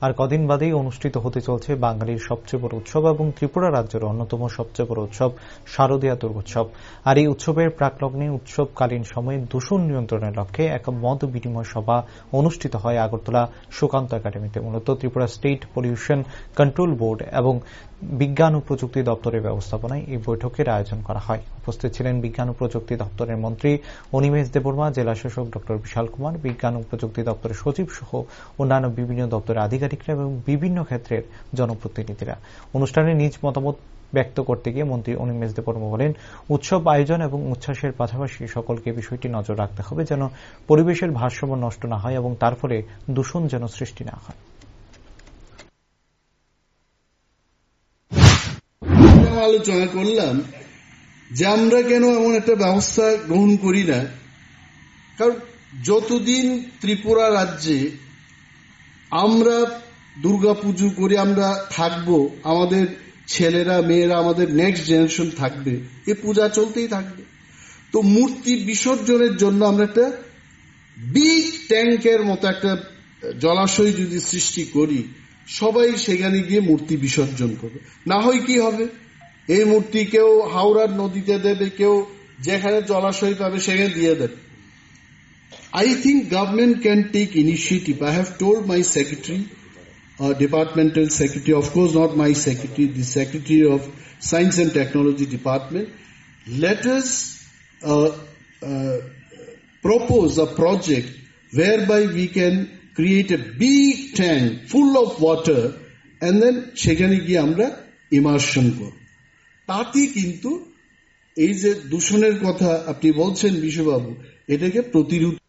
আর কদিন বাদেই অনুষ্ঠিত হতে চলছে বাঙালির সবচেয়ে বড় উৎসব এবং ত্রিপুরা রাজ্যের অন্যতম সবচেয়ে বড় উৎসব শারদীয়া দুর্গোৎসব। আর এই উৎসবের প্রাকলগ্নে উৎসবকালীন সময়ে দূষণ নিয়ন্ত্রণের লক্ষ্যে এক মত বিনিময় সভা অনুষ্ঠিত হয় আগরতলা সুকান্ত একাডেমিতে। মূলত Tripura state pollution control board এবং বিজ্ঞান ও প্রযুক্তি দপ্তরের ব্যবস্থাপনায় এই বৈঠকের আয়োজন করা হয়। উপস্থিত ছিলেন বিজ্ঞান ও প্রযুক্তি দপ্তরের মন্ত্রী অনিমেষ দেববর্মা, জেলা শাসক ড বিশাল কুমার, বিজ্ঞান ও প্রযুক্তি দপ্তরের সচিব সহ অন্যান্য বিভিন্ন দপ্তরের আধিকারিকরা এবং বিভিন্ন ক্ষেত্রের জনপ্রতিনিধিরা। অনুষ্ঠানে নিজ মতামত ব্যক্ত করতে গিয়ে মন্ত্রী অনিমেষ দেববর্মা বলেন, উৎসব আয়োজন এবং উচ্ছ্বাসের পাশাপাশি সকলকে বিষয়টি নজর রাখতে হবে যেন পরিবেশের ভারসাম্য নষ্ট না হয় এবং তার ফলে দূষণ যেন সৃষ্টি না হয়। আলোচনা করলাম যে আমরা কেন এমন একটা ব্যবস্থা গ্রহণ করি না। কারণ যতদিন ত্রিপুরা রাজ্যে আমরা দুর্গা পুজো করে আমরা থাকব, আমাদের ছেলেরা, মেয়েরা, আমাদের নেক্সট জেনারেশন থাকবে। এ পূজা চলতেই থাকবে। তো মূর্তি বিসর্জনের জন্য আমরা একটা বিগ ট্যাঙ্কের মতো একটা জলাশয় যদি সৃষ্টি করি, সবাই সেখানে গিয়ে মূর্তি বিসর্জন করবে। না হয় কি হবে? এই মূর্তি কেউ হাওড়ার নদীতে দেবে, কেউ যেখানে জলাশয় পাবে সেখানে দিয়ে দেবে। I think government can take initiative. I have told my secretary, uh, departmental secretary, of course not my secretary, the secretary of Science and Technology Department, let us uh, uh, propose a project whereby we can create a big tank full of water and then সেখানে গিয়ে আমরা immersion করব তাতে কিন্তু এই যে দূষণের কথা আপনি বলছেন বিশ্ববাবু এটাকে প্রতিরোধ